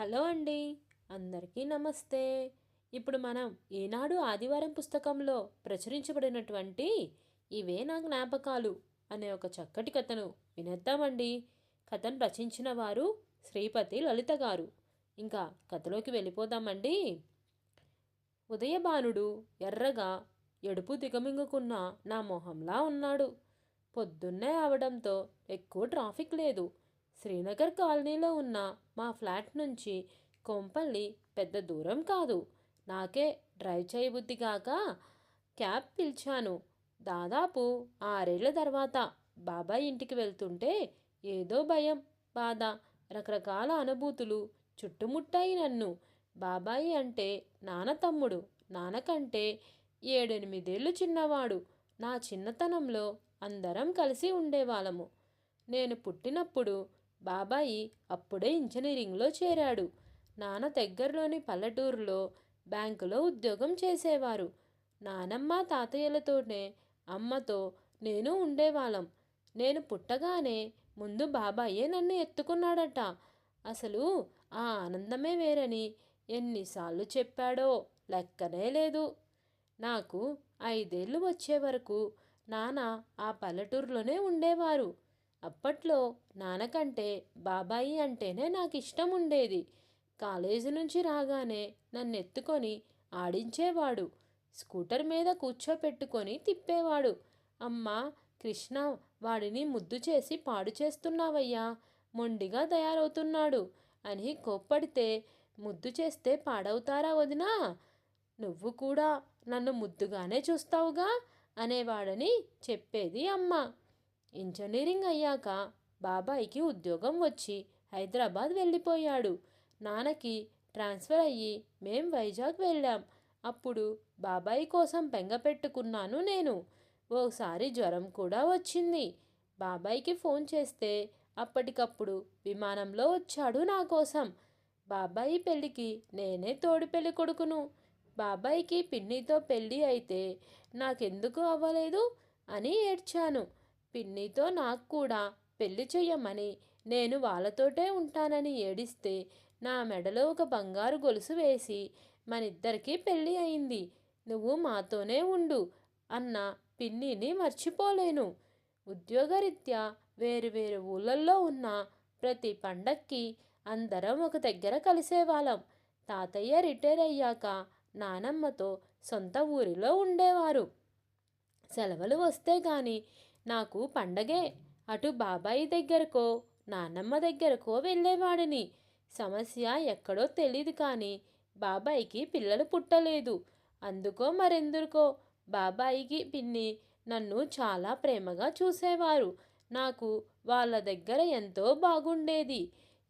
Hello అండి అందరికీ నమస్తే. ఇప్పుడు మనం ఈనాడు ఆదివారం పుస్తకంలో ప్రచురించబడినటువంటి ఇవే నా జ్ఞాపకాలు అనే ఒక చక్కటి కథను వినేద్దామండి. కథను రచించిన వారు శ్రీపతి లలిత గారు. ఇంకా కథలోకి వెళ్ళిపోదామండి. ఉదయభానుడు ఎర్రగా ఎడుపు దిగమింగుకున్న నా మొహంలా ఉన్నాడు. పొద్దున్నే అవడంతో ఎక్కువ ట్రాఫిక్ లేదు. శ్రీనగర్ కాలనీలో ఉన్న మా ఫ్లాట్ నుంచి కొంపల్లి పెద్ద దూరం కాదు. నాకే డ్రైవ్ చేయబుద్ధి కాక క్యాబ్ పిలిచాను. దాదాపు ఆరేళ్ళ తర్వాత బాబాయ్ ఇంటికి వెళ్తుంటే ఏదో భయం బాధ రకరకాల అనుభూతులు చుట్టుముట్టాయి నన్ను. బాబాయి అంటే నాన్న తమ్ముడు నాన్నకంటే ఏడెనిమిదేళ్ళు చిన్నవాడు. నా చిన్నతనంలో అందరం కలిసి ఉండేవాళ్ళము. నేను పుట్టినప్పుడు బాబాయి అప్పుడే ఇంజనీరింగ్లో చేరాడు. నాన్న దగ్గరలోని పల్లెటూరులో బ్యాంకులో ఉద్యోగం చేసేవారు. నానమ్మ తాతయ్యలతోనే అమ్మతో నేను ఉండేవాళ్ళం. నేను పుట్టగానే ముందు బాబాయే నన్ను ఎత్తుకున్నాడట. అసలు ఆ ఆనందమే వేరని ఎన్నిసార్లు చెప్పాడో లెక్కనే లేదు. నాకు ఐదేళ్ళు వచ్చే వరకు నాన్న ఆ పల్లెటూరులోనే ఉండేవారు. అప్పట్లో నాన్నకంటే బాబాయి అంటేనే నాకు ఇష్టం ఉండేది కాలేజీ నుంచి రాగానే నన్ను ఎత్తుకొని ఆడించేవాడు. స్కూటర్ మీద కూర్చోపెట్టుకొని తిప్పేవాడు. అమ్మా కృష్ణ వాడిని ముద్దు చేసి పాడు చేస్తున్నావయ్యా మొండిగా తయారవుతున్నాడు అని కోప్పడితే ముద్దు చేస్తే పాడవుతారా వదినా? నువ్వు కూడా నన్ను ముద్దుగానే చూస్తావుగా అనేవాడని చెప్పేది అమ్మ. ఇంజనీరింగ్ అయ్యాక బాబాయికి ఉద్యోగం వచ్చి హైదరాబాద్ వెళ్ళిపోయాడు. నాన్నకి ట్రాన్స్ఫర్ అయ్యి మేం వైజాగ్ వెళ్ళాం. అప్పుడు బాబాయి కోసం బెంగ పెట్టుకున్నాను నేను. ఓసారి జ్వరం కూడా వచ్చింది. బాబాయికి ఫోన్ చేస్తే అప్పటికప్పుడు విమానంలో వచ్చాడు నా కోసం. బాబాయి పెళ్ళికి నేనే తోడు పెళ్ళి కొడుకును. బాబాయికి పిన్నితో పెళ్ళి అయితే నాకెందుకు అవ్వలేదు అని ఏడ్చాను. పిన్నితో నాకు కూడా పెళ్ళి చెయ్యమని నేను వాళ్ళతోటే ఉంటానని ఏడిస్తే నా మెడలో ఒక బంగారు గొలుసు వేసి మనిద్దరికీ పెళ్ళి అయింది. నువ్వు మాతోనే ఉండు అన్న పిన్నిని మర్చిపోలేను. ఉద్యోగరీత్యా వేరు వేరు ఊళ్ళల్లో ఉన్న ప్రతి పండక్కి అందరం ఒక దగ్గర కలిసేవాళ్ళం. తాతయ్య రిటైర్ అయ్యాక నానమ్మతో సొంత ఊరిలో ఉండేవారు. సెలవులు వస్తే కానీ నాకు పండగే. అటు బాబాయి దగ్గరకో నాన్నమ్మ దగ్గరకో వెళ్ళేవాడిని. సమస్య ఎక్కడో తెలియదు కానీ బాబాయికి పిల్లలు పుట్టలేదు. అందుకో మరెందుకో బాబాయికి పిన్ని నన్ను చాలా ప్రేమగా చూసేవారు. నాకు వాళ్ళ దగ్గర ఎంతో బాగుండేది.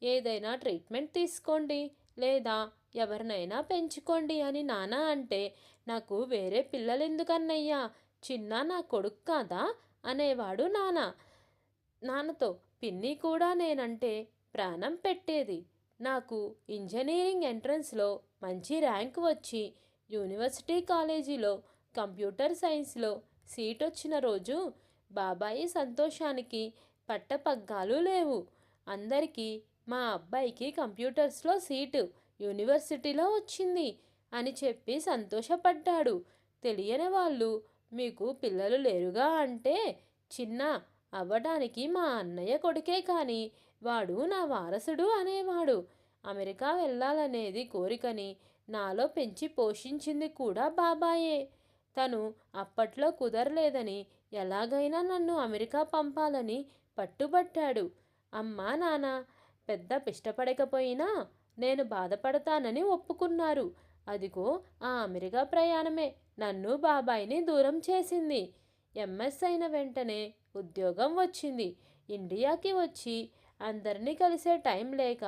ఏదైనా ట్రీట్మెంట్ తీసుకోండి లేదా ఎవరినైనా పెంచుకోండి అని నానా అంటే నాకు వేరే పిల్లలు ఎందుకన్నయ్యా చిన్న నా కొడుకు కాదా? అనేవాడు నాన్న నాన్నతో పిన్ని కూడా నేనంటే ప్రాణం పెట్టేది. నాకు ఇంజనీరింగ్ ఎంట్రన్స్లో మంచి ర్యాంక్ వచ్చి యూనివర్సిటీ కాలేజీలో కంప్యూటర్ సైన్స్లో సీట్ వచ్చిన రోజు బాబాయి సంతోషానికి పట్టపగ్గాలు లేవు. అందరికీ మా అబ్బాయికి కంప్యూటర్స్లో సీటు యూనివర్సిటీలో వచ్చింది అని చెప్పి సంతోషపడ్డాడు. తెలియని వాళ్ళు మీకు పిల్లలు లేరుగా అంటే చిన్న అవ్వడానికి మా అన్నయ్య కొడుకే కానీ వాడు నా వారసుడు అనేవాడు. అమెరికా వెళ్ళాలనేది కోరికని నాలో పెంచి పోషించింది కూడా బాబాయే. తను అప్పట్లో కుదరలేదని ఎలాగైనా నన్ను అమెరికా పంపాలని పట్టుబట్టాడు. అమ్మా నాన్న పెద్ద ఇష్టపడకపోయినా నేను బాధపడతానని ఒప్పుకున్నారు. అదిగో ఆ అమెరికా ప్రయాణమే. నన్ను బాబాయిని దూరం చేసింది. ఎంఎస్ అయిన వెంటనే ఉద్యోగం వచ్చింది. ఇండియాకి వచ్చి అందరినీ కలిసే టైం లేక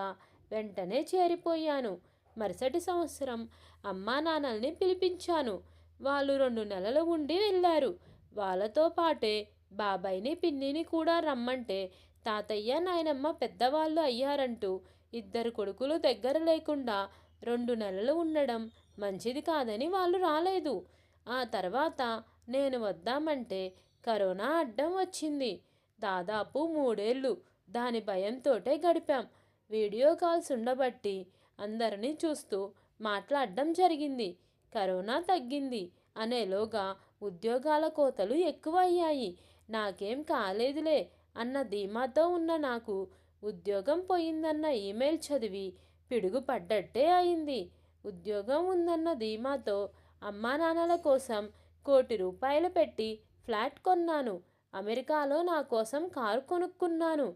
వెంటనే చేరిపోయాను. మరుసటి సంవత్సరం అమ్మా నాన్నల్ని పిలిపించాను. వాళ్ళు రెండు నెలలు ఉండి వెళ్ళారు. వాళ్ళతో పాటే బాబాయిని పిన్నిని కూడా రమ్మంటే తాతయ్య నాయనమ్మ పెద్దవాళ్ళు అయ్యారంటూ ఇద్దరు కొడుకులు దగ్గర లేకుండా రెండు నెలలు ఉండడం మంచిది కాదని వాళ్ళు రాలేదు. ఆ తర్వాత నేను వద్దామంటే కరోనా అడ్డం వచ్చింది. దాదాపు మూడేళ్ళు దాని భయంతోటే గడిపాం. వీడియో కాల్స్ ఉండబట్టి అందరినీ చూస్తూ మాట్లాడడం జరిగింది. కరోనా తగ్గింది అనేలోగా ఉద్యోగాల కోతలు ఎక్కువ అయ్యాయి నాకేం కాలేదులే అన్న ధీమాతో ఉన్న నాకు ఉద్యోగం పోయిందన్న ఈమెయిల్ చదివి పిడుగుపడ్డట్టే అయింది. ఉద్యోగం ఉందన్న ధీమాతో అమ్మా నాన్నల కోసం కోటి రూపాయలు పెట్టి ఫ్లాట్ కొన్నాను. అమెరికాలో నా కోసం కారు కొనుక్కున్నాను.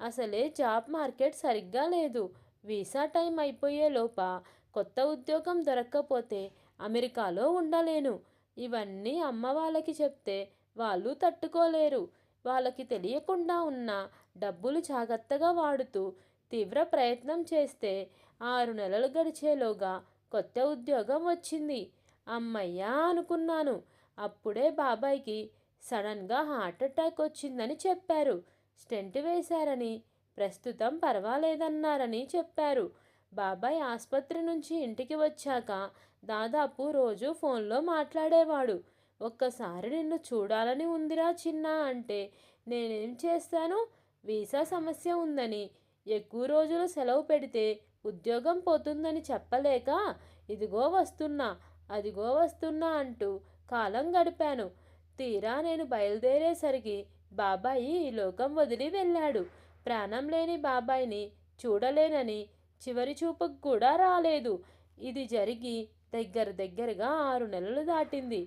అసలే జాబ్ మార్కెట్ సరిగ్గా లేదు. వీసా టైం అయిపోయే లోప కొత్త ఉద్యోగం దొరక్కపోతే అమెరికాలో ఉండలేను. ఇవన్నీ అమ్మ వాళ్ళకి చెప్తే వాళ్ళు తట్టుకోలేరు. వాళ్ళకి తెలియకుండా ఉన్న డబ్బులు జాగ్రత్తగా వాడుతూ తీవ్ర ప్రయత్నం చేస్తే ఆరు నెలలు గడిచేలోగా కొత్త ఉద్యోగం వచ్చింది. అమ్మయ్యా అనుకున్నాను. అప్పుడే బాబాయ్కి సడన్గా హార్ట్ అటాక్ వచ్చిందని చెప్పారు. స్టెంట్ వేశారని ప్రస్తుతం పర్వాలేదన్నారని చెప్పారు. బాబాయ్ ఆసుపత్రి నుంచి ఇంటికి వచ్చాక దాదాపు రోజు ఫోన్లో మాట్లాడేవాడు. ఒక్కసారి నిన్ను చూడాలని ఉందిరా చిన్న అంటే నేనేం చేస్తాను? వీసా సమస్య ఉందని ఎక్కువ రోజులు సెలవు పెడితే ఉద్యోగం పోతుందని చెప్పలేక ఇదిగో వస్తున్నా అదిగో వస్తున్నా అంటూ కాలం గడిపాను. తీరా నేను బయలుదేరేసరికి బాబాయి ఈ లోకం వదిలి వెళ్ళాడు. ప్రాణం లేని బాబాయిని చూడలేనని చివరి చూపుకు కూడా రాలేదు. ఇది జరిగి దగ్గర దగ్గరగా ఆరు నెలలు దాటింది.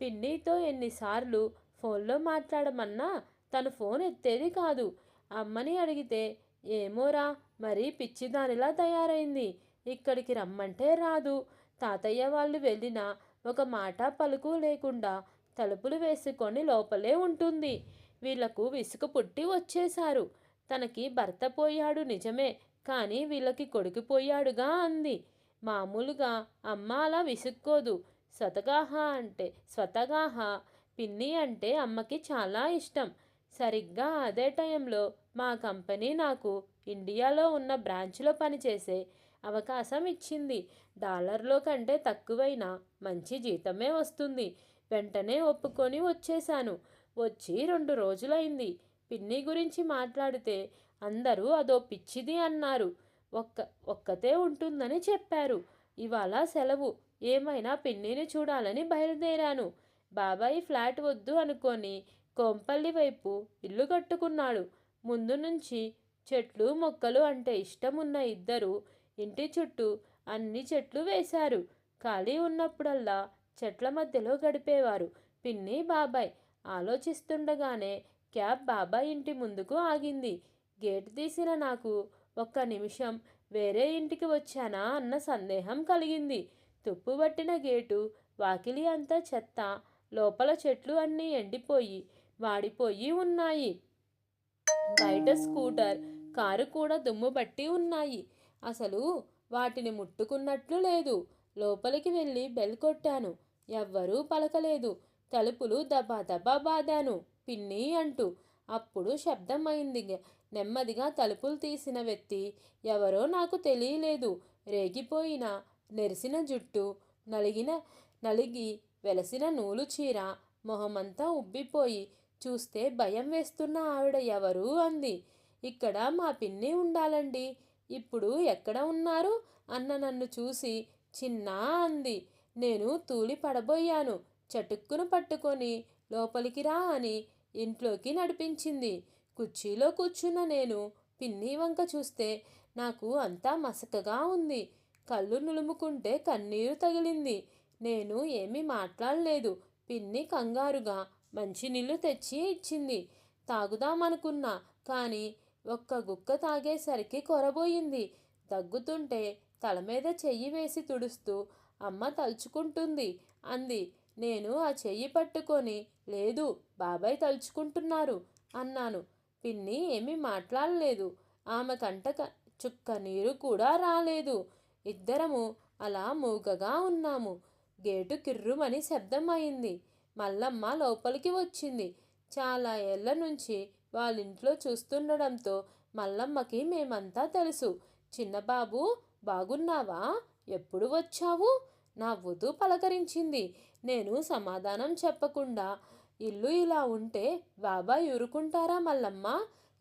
పిన్నితో ఎన్నిసార్లు ఫోన్లో మాట్లాడమన్నా తను ఫోన్ ఎత్తేది కాదు. అమ్మని అడిగితే ఏమోరా మరీ పిచ్చిదానిలా తయారైంది. ఇక్కడికి రమ్మంటే రాదు. తాతయ్య వాళ్ళు వెళ్ళినా ఒక మాట పలుకు లేకుండా తలుపులు వేసుకొని లోపలే ఉంటుంది. వీళ్ళకు విసుగు పుట్టి వచ్చేశారు. తనకి భర్త పోయాడు నిజమే కానీ వీళ్ళకి కొడుకుపోయాడుగా అంది. మామూలుగా అమ్మ అలా విసుక్కోదు. స్వతగాహ అంటే స్వతగాహ పిన్ని అంటే అమ్మకి చాలా ఇష్టం. సరిగ్గా అదే టైంలో మా కంపెనీ నాకు ఇండియాలో ఉన్న బ్రాంచ్లో పనిచేసే అవకాశం ఇచ్చింది. డాలర్లో కంటే తక్కువైనా మంచి జీతమే వస్తుంది. వెంటనే ఒప్పుకొని వచ్చేశాను. వచ్చి రెండు రోజులైంది. పిన్ని గురించి మాట్లాడితే అందరూ అదో పిచ్చిది అన్నారు. ఒక్క ఒక్కతే ఉంటుందని చెప్పారు. ఇవాళ సెలవు. ఏమైనా పిన్నిని చూడాలని బయలుదేరాను. బాబాయ్ ఫ్లాట్ వద్దు అనుకొని కోంపల్లి వైపు ఇల్లు కట్టుకున్నాడు. ముందు నుంచి చెట్లు మొక్కలు అంటే ఇష్టం ఉన్న ఇద్దరు ఇంటి చుట్టూ అన్ని చెట్లు వేశారు. ఖాళీ ఉన్నప్పుడల్లా చెట్ల మధ్యలో గడిపేవారు. పిన్ని బాబాయ్ ఆలోచిస్తుండగానే క్యాబ్ బాబాయ్ ఇంటి ముందుకు ఆగింది. గేట్ తీసిన నాకు ఒక్క నిమిషం వేరే ఇంటికి వచ్చానా అన్న సందేహం కలిగింది. తుప్పుబట్టిన గేటు వాకిలి అంతా చెత్త లోపల చెట్లు అన్నీ ఎండిపోయి వాడిపోయి ఉన్నాయి. బయట స్కూటర్ కారు కూడా దుమ్ము బట్టి ఉన్నాయి. అసలు వాటిని ముట్టుకున్నట్లు లేదు. లోపలికి వెళ్ళి బెల్ కొట్టాను. ఎవ్వరూ పలకలేదు. తలుపులు దబా దబా బాదాను. పిన్ని అంటూ. అప్పుడు శబ్దం అయింది నెమ్మదిగా తలుపులు తీసిన వ్యక్తి. ఎవరో నాకు తెలియలేదు. రేగిపోయిన నెరిసిన జుట్టు నలిగిన నలిగి వెలసిన నూలు చీర మొహమంతా ఉబ్బిపోయి చూస్తే భయం వేస్తున్న ఆవిడ ఎవరు? అంది. ఇక్కడ మా పిన్ని ఉండాలండి. ఇప్పుడు ఎక్కడ ఉన్నారు? అన్న నన్ను చూసి చిన్న అంది. నేను తూలి పడబోయాను. చటుక్కును పట్టుకొని లోపలికి రా అని ఇంట్లోకి నడిపించింది. కుర్చీలో కూర్చున్న నేను పిన్ని వంక చూస్తే నాకు అంతా మసకగా ఉంది. కళ్ళు నులుముకుంటే కన్నీరు తగిలింది. నేను ఏమీ మాట్లాడలేదు. పిన్ని కంగారుగా మంచినీళ్ళు తెచ్చి ఇచ్చింది. తాగుదామనుకున్నా కానీ ఒక్క గుక్క తాగేసరికి కొరబోయింది. దగ్గుతుంటే తల మీద చెయ్యి వేసి తుడుస్తూ అమ్మ తలుచుకుంటుంది. అంది. నేను ఆ చెయ్యి పట్టుకొని లేదు బాబాయ్ తలుచుకుంటున్నారు అన్నాను. పిన్ని ఏమీ మాట్లాడలేదు. ఆమె కంట చుక్క నీరు కూడా రాలేదు. ఇద్దరము అలా మూగగా ఉన్నాము. గేటు కిర్రుమని శబ్దం అయింది. మల్లమ్మ లోపలికి వచ్చింది. చాలా ఏళ్ళ నుంచి వాళ్ళింట్లో చూస్తుండడంతో మల్లమ్మకి మేమంతా తెలుసు. చిన్నబాబు బాగున్నావా? ఎప్పుడు వచ్చావు? నా వధు పలకరించింది. నేను సమాధానం చెప్పకుండా ఇల్లు ఇలా ఉంటే బాబాయ్ ఊరుకుంటారా మల్లమ్మ?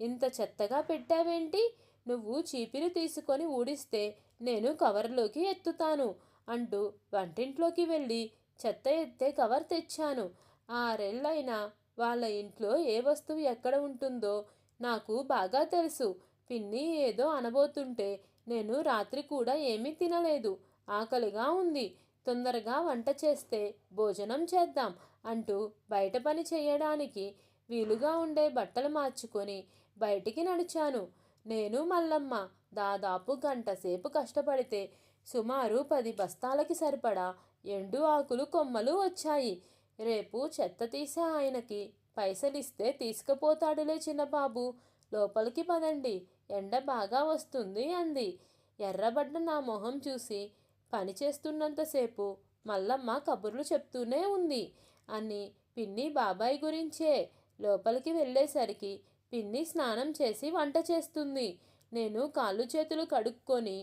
ఇంత చెత్తగా పెట్టావేంటి? నువ్వు చీపిరి తీసుకొని ఊడిస్తే నేను కవర్లోకి ఎత్తుతాను అంటూ వంటింట్లోకి వెళ్ళి చెత్త ఎత్తే కవర్ తెచ్చాను. ఆరేళ్ళైనా వాళ్ళ ఇంట్లో ఏ వస్తువు ఎక్కడ ఉంటుందో నాకు బాగా తెలుసు. పిన్ని ఏదో అనబోతుంటే నేను రాత్రి కూడా ఏమీ తినలేదు. ఆకలిగా ఉంది. తొందరగా వంట చేస్తే భోజనం చేద్దాం అంటూ బయట పని చేయడానికి వీలుగా ఉండే బట్టలు మార్చుకొని బయటికి నడిచాను. నేను మల్లమ్మ దాదాపు గంట సేపు కష్టపడితే సుమారు పది బస్తాలకి సరిపడా ఎండు ఆకులు కొమ్మలు వచ్చాయి. రేపు చెత్త తీసే ఆయనకి పైసలిస్తే తీసుకుపోతాడులే చిన్నబాబు. లోపలికి పదండి. ఎండ బాగా వస్తుంది అంది. ఎర్రబడ్డ నా మొహం చూసి పని చేస్తున్నంతసేపు మల్లమ్మ కబుర్లు చెప్తూనే ఉంది. అని పిన్ని బాబాయ్ గురించే లోపలికి వెళ్ళేసరికి పిన్ని స్నానం చేసి వంట చేస్తుంది. నేను కాళ్ళు చేతులు కడుక్కొని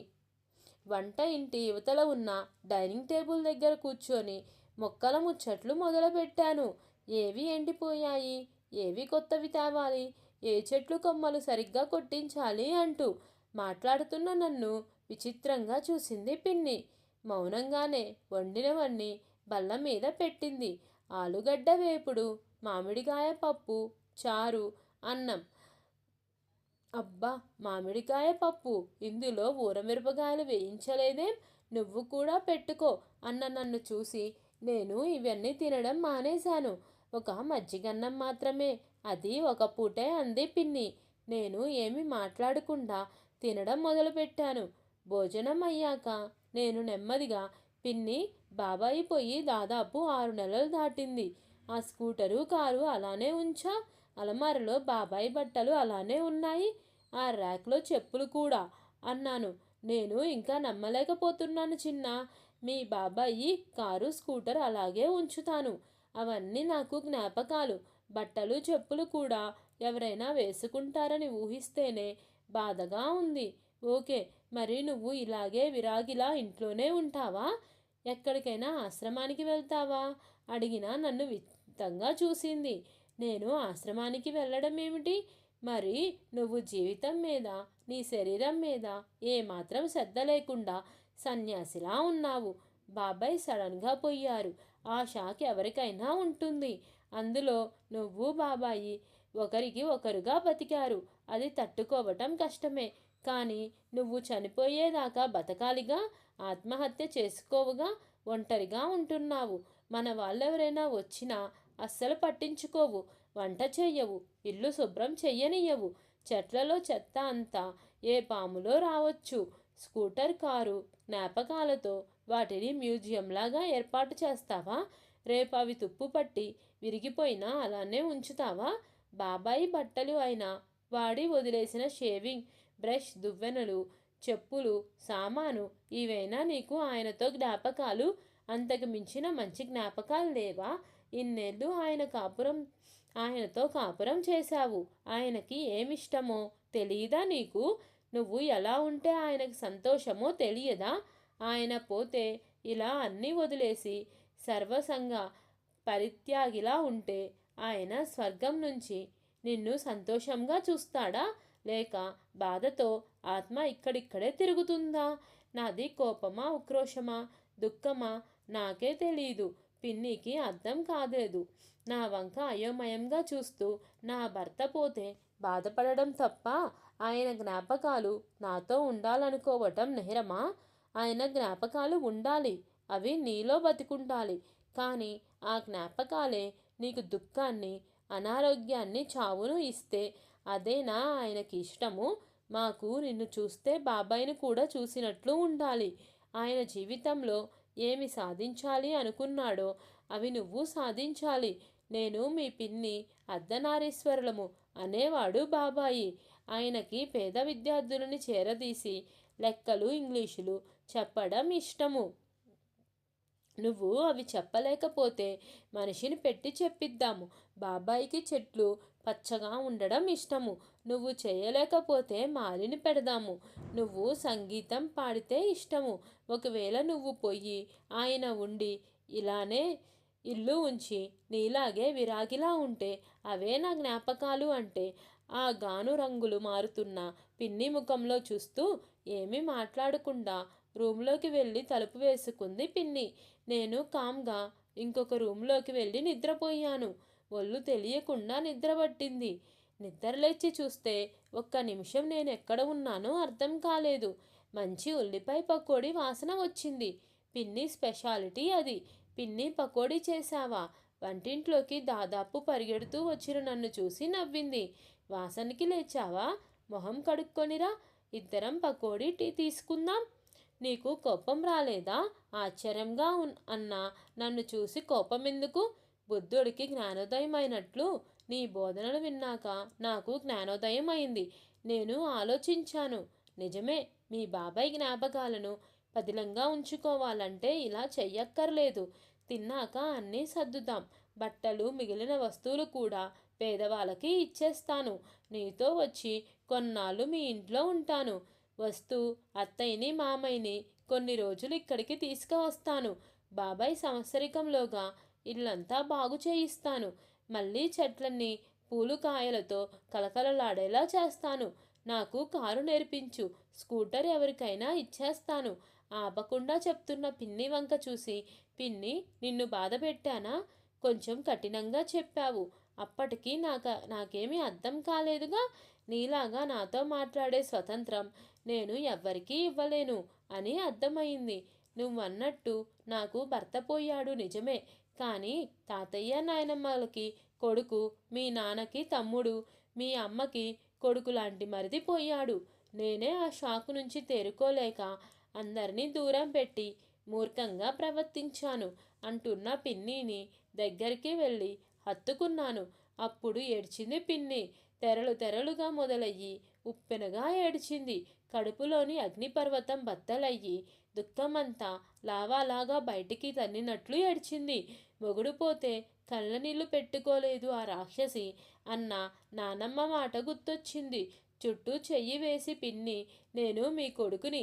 వంట ఇంటి యువతల ఉన్న డైనింగ్ టేబుల్ దగ్గర కూర్చొని మొక్కల ముచ్చట్లు మొదలుపెట్టాను. ఏవి ఎండిపోయాయి? ఏవి కొత్తవి తేవాలి? ఏ చెట్లు కొమ్మలు సరిగ్గా కొట్టించాలి అంటూ మాట్లాడుతున్న నన్ను విచిత్రంగా చూసింది పిన్ని. మౌనంగానే వండినవన్నీ బల్ల మీద పెట్టింది. ఆలుగడ్డ వేపుడు మామిడికాయ పప్పు చారు అన్నం అబ్బా మామిడికాయ పప్పు. ఇందులో ఊరమిరపకాయలు వేయించలేదేం. నువ్వు కూడా పెట్టుకో అన్న నన్ను చూసి నేను ఇవన్నీ తినడం మానేశాను. ఒక మజ్జిగన్నం మాత్రమే. అది ఒక పూటే అంది పిన్ని. నేను ఏమి మాట్లాడకుండా తినడం మొదలుపెట్టాను. భోజనం అయ్యాక నేను నెమ్మదిగా పిన్ని బాబాయి పోయి దాదాపు ఆరు నెలలు దాటింది. ఆ స్కూటరు కారు అలానే ఉంచా. అలమారలో బాబాయ్ బట్టలు అలానే ఉన్నాయి. ఆ ర్యాక్లో చెప్పులు కూడా. అన్నాను. నేను ఇంకా నమ్మలేకపోతున్నాను చిన్న. మీ బాబాయి కారు స్కూటర్ అలాగే ఉంచుతాను. అవన్నీ నాకు జ్ఞాపకాలు. బట్టలు చెప్పులు కూడా. ఎవరైనా వేసుకుంటారని ఊహిస్తేనే బాధగా ఉంది. ఓకే మరి నువ్వు ఇలాగే విరాగిలా ఇంట్లోనే ఉంటావా? ఎక్కడికైనా ఆశ్రమానికి వెళ్తావా? అడిగినా నన్ను విత్తంగా చూసింది. నేను ఆశ్రమానికి వెళ్ళడం ఏమిటి? మరి నువ్వు జీవితం మీద నీ శరీరం మీద ఏమాత్రం శ్రద్ధ లేకుండా సన్యాసిలా ఉన్నావు. బాబాయ్ సడన్గా పోయారు. ఆ షాక్ ఎవరికైనా ఉంటుంది. అందులో నువ్వు బాబాయి ఒకరికి ఒకరుగా బతికారు. అది తట్టుకోవటం కష్టమే. కానీ నువ్వు చనిపోయేదాకా బతకాలిగా ఆత్మహత్య చేసుకోవుగా ఒంటరిగా ఉంటున్నావు. మన వాళ్ళెవరైనా వచ్చినా అస్సలు పట్టించుకోవు. వంట చెయ్యవు. ఇల్లు శుభ్రం చెయ్యనియ్యవు. చెట్లలో చెత్త అంతా ఏ పాములో రావచ్చు. స్కూటర్ కారు జ్ఞాపకాలతో వాటిని మ్యూజియంలాగా ఏర్పాటు చేస్తావా? రేపు అవి తుప్పు పట్టి విరిగిపోయినా అలానే ఉంచుతావా? బాబాయి బట్టలు అయినా వాడి వదిలేసిన షేవింగ్ బ్రష్ దువ్వెనలు చెప్పులు సామాను ఇవైనా నీకు ఆయనతో జ్ఞాపకాలు. అంతకు మించిన మంచి జ్ఞాపకాలు లేవా? ఇన్నేళ్ళు ఆయన కాపురం ఆయనతో కాపురం చేశావు. ఆయనకి ఏమిష్టమో తెలియదా నీకు? నువ్వు ఎలా ఉంటే ఆయనకు సంతోషమో తెలియదా? ఆయన పోతే ఇలా అన్నీ వదిలేసి సర్వసంగా పరిత్యాగిలా ఉంటే ఆయన స్వర్గం నుంచి నిన్ను సంతోషంగా చూస్తాడా? లేక బాధతో ఆత్మ ఇక్కడిక్కడే తిరుగుతుందా? నాది కోపమా ఉక్రోషమా దుఃఖమా? నాకే తెలీదు. పిన్నికి అర్థం కాలేదు. నా వంక అయోమయంగా చూస్తూ నా భర్త పోతే బాధపడడం తప్ప ఆయన జ్ఞాపకాలు నాతో ఉండాలనుకోవటం నేరమా? ఆయన జ్ఞాపకాలు ఉండాలి అవి నీలో బతికుండాలి. కానీ ఆ జ్ఞాపకాలే నీకు దుఃఖాన్ని అనారోగ్యాన్ని చావును ఇస్తే అదేనా ఆయనకి ఇష్టము? మాకు నిన్ను చూస్తే బాబాయిని కూడా చూసినట్లు ఉండాలి. ఆయన జీవితంలో ఏమి సాధించాలి అనుకున్నాడో అవి నువ్వు సాధించాలి. నేను మీ పిన్ని అర్ధనారీశ్వరులము అనేవాడు బాబాయి. ఆయనకి పేద విద్యార్థులని చేరదీసి లెక్కలు ఇంగ్లీషులు చెప్పడం ఇష్టము. నువ్వు అవి చెప్పలేకపోతే మనిషిని పెట్టి చెప్పిద్దాము. బాబాయికి చెట్లు పచ్చగా ఉండడం ఇష్టము. నువ్వు చేయలేకపోతే మాలిని పెడదాము. నువ్వు సంగీతం పాడితే ఇష్టము. ఒకవేళ నువ్వు పోయి ఆయన ఉండి ఇలానే ఇల్లు ఉంచి నీలాగే విరాగిలా ఉంటే అవే నా జ్ఞాపకాలు అంటే ఆ గాను రంగులు మారుతున్న పిన్ని ముఖంలో చూస్తూ ఏమీ మాట్లాడకుండా రూమ్లోకి వెళ్ళి తలుపు వేసుకుంది పిన్ని. నేను కామ్గా ఇంకొక రూమ్లోకి వెళ్ళి నిద్రపోయాను. ఒళ్ళు తెలియకుండా నిద్ర పట్టింది. నిద్రలేచి చూస్తే ఒక్క నిమిషం నేను ఎక్కడ ఉన్నానో అర్థం కాలేదు. మంచి ఉల్లిపాయ పకోడీ వాసన వచ్చింది. పిన్ని స్పెషాలిటీ అది. పిన్ని పకోడీ చేశావా? వంటింట్లోకి దాదాపు పరిగెడుతూ వచ్చిన నన్ను చూసి నవ్వింది. వాసనకి లేచావా? మొహం కడుక్కొనిరా. ఇద్దరం పకోడీ టీ తీసుకుందాం. నీకు కోపం రాలేదా? ఆశ్చర్యంగా ఉన్ అన్నా. నన్ను చూసి కోపం ఎందుకు బుద్ధుడికి జ్ఞానోదయమైనట్లు నీ బోధనలు విన్నాక నాకు జ్ఞానోదయం అయింది నేను ఆలోచించాను నిజమే మీ బాబాయ్ జ్ఞాపకాలను పదిలంగా ఉంచుకోవాలంటే ఇలా చెయ్యక్కర్లేదు. తిన్నాక అన్నీ సర్దుదాం. బట్టలు మిగిలిన వస్తువులు కూడా పేదవాళ్ళకి ఇచ్చేస్తాను. నీతో వచ్చి కొన్నాళ్ళు మీ ఇంట్లో ఉంటాను. వస్తూ అత్తయ్యని మామయ్యని కొన్ని రోజులు ఇక్కడికి తీసుకువస్తాను. బాబాయ్ సంవత్సరికంలోగా ఇల్లంతా బాగు చేయిస్తాను. మళ్ళీ చెట్లన్నీ పూలు కాయలతో కలకలలాడేలా చేస్తాను. నాకు కారు నేర్పించు స్కూటర్ ఎవరికైనా ఇచ్చేస్తాను. ఆపకుండా చెప్తున్న పిన్ని వంక చూసి పిన్ని నిన్ను బాధ పెట్టానా? కొంచెం కఠినంగా చెప్పావు. అప్పటికి నాక నాకేమీ అర్థం కాలేదుగా. నీలాగా నాతో మాట్లాడే స్వతంత్రం నేను ఎవ్వరికీ ఇవ్వలేను అని అర్థమైంది నువ్వన్నట్టు నాకు భర్త పోయాడు నిజమే. కానీ తాతయ్య నాయనమ్మలకి కొడుకు మీ నాన్నకి తమ్ముడు మీ అమ్మకి కొడుకు లాంటి మరిది పోయాడు. నేనే ఆ షాకు నుంచి తేరుకోలేక అందరినీ దూరం పెట్టి మూర్ఖంగా ప్రవర్తించాను అంటున్న పిన్నిని దగ్గరికి వెళ్ళి హత్తుకున్నాను. అప్పుడు ఏడ్చింది పిన్ని. తెరలు తెరలుగా మొదలయ్యి ఉప్పెనగా ఏడ్చింది. కడుపులోని అగ్నిపర్వతం బత్తలయ్యి దుఃఖమంతా లావాలాగా బయటికి తన్నినట్లు ఏడ్చింది. మొగుడు పోతే కళ్ళ నీళ్ళు పెట్టుకోలేదు ఆ రాక్షసి అన్న నానమ్మ మాట గుర్తొచ్చింది. చుట్టూ చెయ్యి వేసి పిన్ని నేను మీ కొడుకుని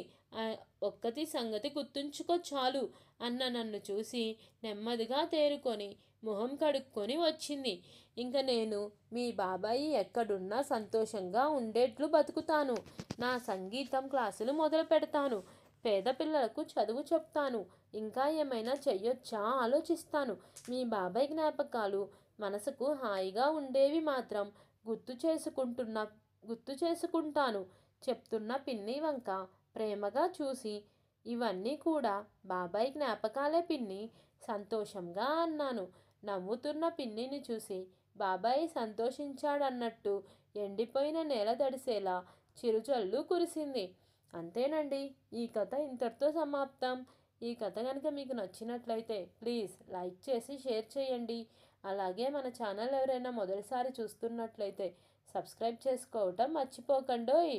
ఒక్కటి సంగతి గుర్తుంచుకో చాలు అన్న నన్ను చూసి నెమ్మదిగా తేరుకొని మొహం కడుక్కొని వచ్చింది. ఇంక నేను మీ బాబాయి ఎక్కడున్నా సంతోషంగా ఉండేట్లు బతుకుతాను. నా సంగీతం క్లాసులు మొదలు పెడతాను పేద పిల్లలకు చదువు చెప్తాను. ఇంకా ఏమైనా చెయ్యొచ్చా? ఆలోచిస్తాను. మీ బాబాయ్ జ్ఞాపకాలు మనసుకు హాయిగా ఉండేవి మాత్రం గుర్తు చేసుకుంటున్న గుర్తు చేసుకుంటాను. చెప్తున్న పిన్ని వంక ప్రేమగా చూసి ఇవన్నీ కూడా బాబాయ్ జ్ఞాపకాలే పిన్ని సంతోషంగా అన్నాను. నవ్వుతున్న పిన్నిని చూసి బాబాయ్ సంతోషించాడన్నట్టు ఎండిపోయిన నేల తడిసేలా చిరుజల్లు కురిసింది. అంతేనండి. ఈ కథ ఇంతటితో సమాప్తం. ఈ కథ కనుక మీకు నచ్చినట్లయితే ప్లీజ్ లైక్ చేసి షేర్ చేయండి. అలాగే మన ఛానల్ ఎవరైనా మొదటిసారి చూస్తున్నట్లయితే సబ్స్క్రైబ్ చేసుకోవటం మర్చిపోకండోయ్.